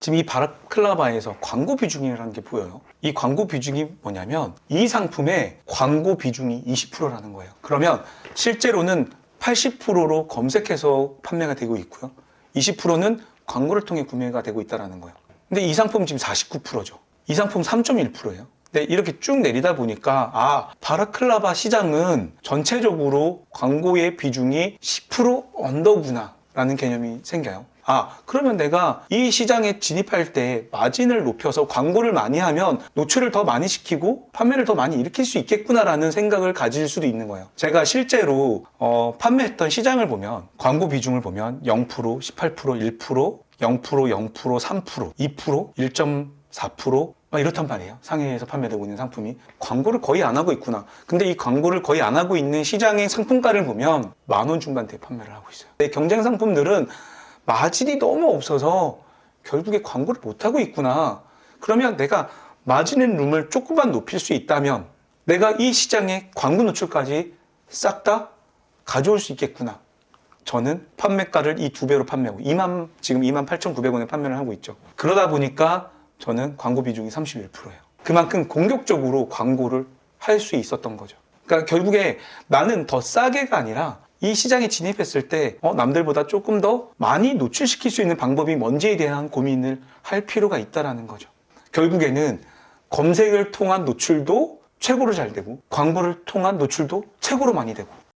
지금 이 바라클라바에서 광고 비중이라는 게 보여요. 이 광고 비중이 뭐냐면 이 상품의 광고 비중이 20%라는 거예요. 그러면 실제로는 80%로 검색해서 판매가 되고 있고요. 20%는 광고를 통해 구매가 되고 있다는 거예요. 근데 이 상품 지금 49%죠. 이 상품 3.1%예요. 근데 이렇게 쭉 내리다 보니까 아 바라클라바 시장은 전체적으로 광고의 비중이 10% 언더구나 라는 개념이 생겨요. 아 그러면 내가 이 시장에 진입할 때 마진을 높여서 광고를 많이 하면 노출을 더 많이 시키고 판매를 더 많이 일으킬 수 있겠구나라는 생각을 가질 수도 있는 거예요. 제가 실제로 어, 판매했던 시장을 보면 광고 비중을 보면 0%, 18%, 1%, 0%, 0%, 3%, 2%, 1.4%, 막 이렇단 말이에요. 상해에서 판매되고 있는 상품이 광고를 거의 안 하고 있구나. 근데 이 광고를 거의 안 하고 있는 시장의 상품가를 보면 만 원 중반대에 판매를 하고 있어요. 경쟁 상품들은 마진이 너무 없어서 결국에 광고를 못 하고 있구나. 그러면 내가 마진의 룸을 조금만 높일 수 있다면 내가 이 시장의 광고 노출까지 싹 다 가져올 수 있겠구나. 저는 판매가를 이 두 배로 판매하고 2만 지금 2만 8,900원에 판매를 하고 있죠. 그러다 보니까 저는 광고 비중이 31%예요. 그만큼 공격적으로 광고를 할 수 있었던 거죠. 그러니까 결국에 나는 더 싸게가 아니라 이 시장에 진입했을 때 어, 남들보다 조금 더 많이 노출시킬 수 있는 방법이 뭔지에 대한 고민을 할 필요가 있다라는 거죠. 결국에는 검색을 통한 노출도 최고로 잘 되고 광고를 통한 노출도 최고로 많이 되고